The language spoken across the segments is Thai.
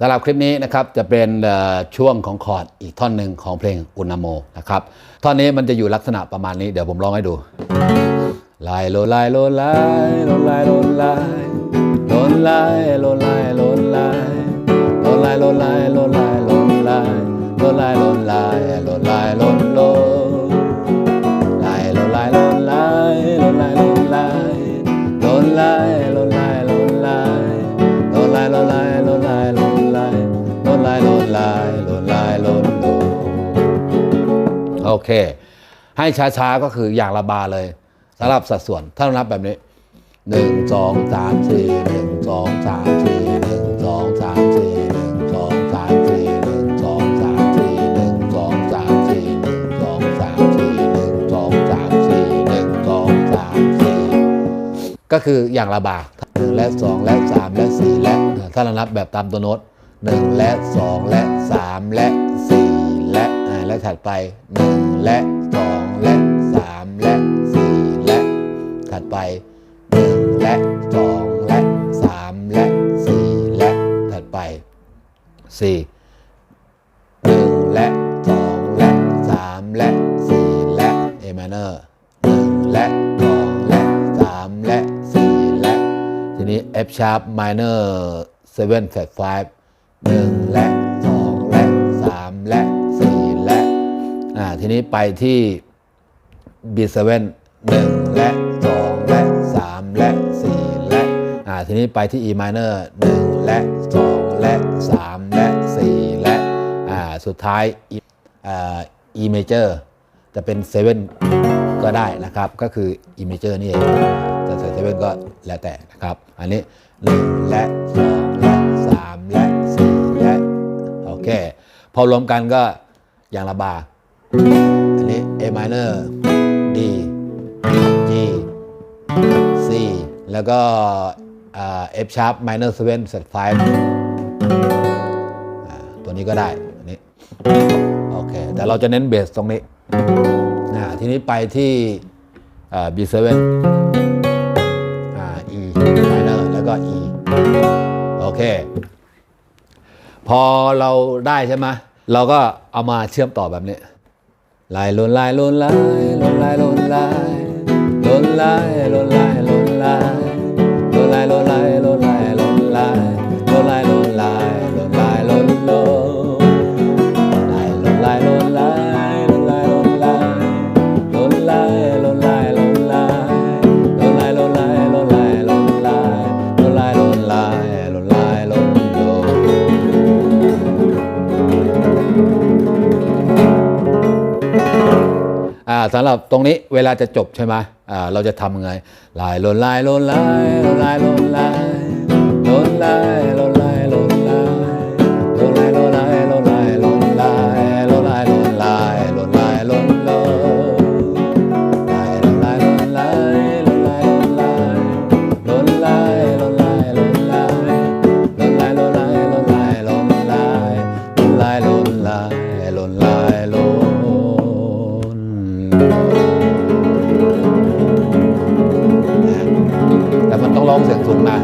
สำหรับคลิปนี้นะครับจะเป็นช่วงของคอร์ดอีกท่อนหนึ่งของเพลงอุณโมนะครับท่อนนี้มันจะอยู่ลักษณะประมาณนี้เดี๋ยวผมร้องให้ดูลายโลลายโลลายโลลายโลลายโลลายโลลายโลลายโลลายโลลายโลลายโลลายโลลายโลลายโลลายโลโลลายโลลายโลลายโลลายโลลายโลลายโลลายโล โอเค ให้ช้าๆก็คืออย่างละบาร์เลยสำหรับสัดส่วนถ้าเรานับแบบนี้หนึ่งสองสามสี่หนึ่งสองสามสี่หนึ่งสองสามสี่หนึ่งสองสามสี่หนึ่งสองสามสี่หนึ่งสองสามสี่หนึ่งสองสามสี่หนึ่งสองสามสี่หนึ่งสองสามสี่ก็คืออย่างละบาทหนึ่งและสองและสามและสี่และถ้าเรานับแบบตามตัวโน้ตหนึ่งและสองและสามและสี่ และถัดไป 1 และ 2 และ 3 และ 4 และ ถัดไป 1 และ 2 และ 3 และ 4 และถัดไป4 1และ2และ3และ4และ A minor 1และ2และ3และ4และ ทีนี้ F sharp minor 7 flat 5 1 และ2และ3และ4และ ทีนี้ไปที่ B7 1 และ 2 และ 3 และ 4 และอ่าทีนี้ไปที่ E minor 1 และ 2 และ 3 และ 4 และอ่าสุดท้าย E อ่า E major จะเป็น 7 ก็ได้นะครับ ก็คือ E major นี่เองจะใส่ 7 ก็แล้วแต่นะครับ อันนี้ 1 และ 2 และ 3 และ 4 และ โอเค พอรวมกันก็อย่างละบาร์ อันนี้ A minor D G C แล้วก็อ่า F sharp minor 7 set 5ตัวนี้ก็ได้อันนี้โอเค แต่เราจะเน้นเบสตรงนี้อ่าทีนี้ไปที่ B7 อ่า E minor แล้วก็ E โอเค พอเราได้ใช่ไหมเราก็เอามาเชื่อมต่อแบบนี้ 来喽来喽来喽来喽来喽来喽来 สำหรับตรงนี้เวลาจะจบใช่ไหมอ่าเราจะทำยังไงลายลนลายลนลายลนลายลนลายลนลายลนลายลนลายลนลายลนลายลนลายลนลายลนลายลนลายลนลายลนโลลายลนลายลนลายลนลายลนลายลนลายลนลายลนลายลนลายลนลาย ต้องร้องเสียงสูงนะ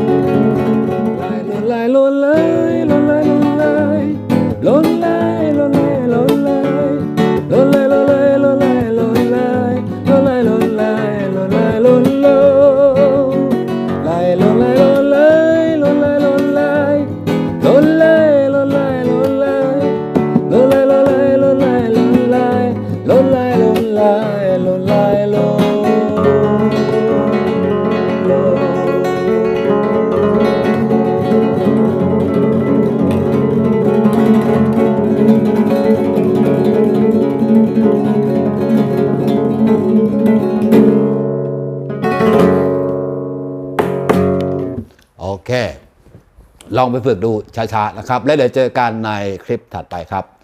ลายลนลายลนเลย โอเค ลองไปฝึกดูช้าๆนะครับ แล้วเดี๋ยวเจอกันในคลิปถัดไปครับ